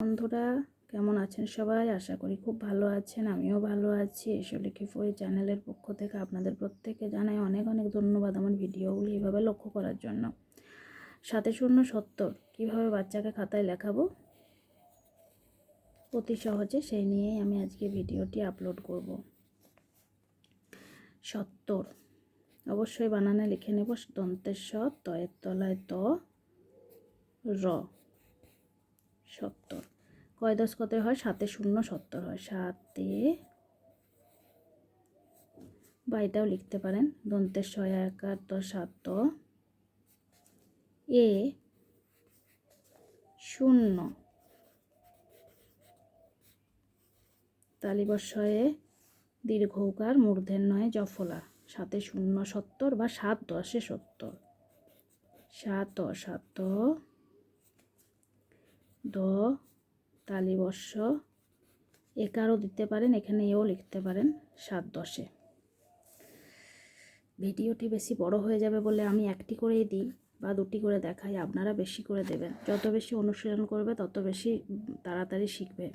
বন্ধুরা, কেমন আছেন সবাই? আশা করি খুব ভালো আছেন, আমিও ভালো আছি। এসো লিখে ফই চ্যানেলের পক্ষ থেকে আপনাদের প্রত্যেককে জানাই অনেক অনেক ধন্যবাদ আমার ভিডিওগুলি এভাবে লক্ষ্য করার জন্য। সাথে শূন্য সত্তর, কীভাবে বাচ্চাকে খাতায় লেখাবো? অতি সহজে সেই নিয়েই আমি আজকে ভিডিওটি আপলোড করব। সত্তর, অবশ্যই বানানে লিখে নেব দন্তের স তয়ের তলায় ত, র। সত্তর। কয় দশ কত হয়? সাতে শূন্য সত্তর হয়। সাতে বা এটাও লিখতে পারেন। দন্তের ছয় দশ, সাত এ শূন্য। তালিবস্বয়ে দীর্ঘকার মূর্ধের নয়, জফলা। সাতে শূন্য সত্তর বা সাত দশে সত্তর। সাত সাত দ, তালিবর্ষ। একারও দিতে পারেন এখানে এও লিখতে পারেন সাত দশে। ভিডিওটি বেশি বড় হয়ে যাবে বলে আমি একটি করেই দিই বা দুটি করে দেখাই, আপনারা বেশি করে দেবেন। যত বেশি অনুশীলন করবে, তত বেশি তাড়াতাড়ি শিখবে।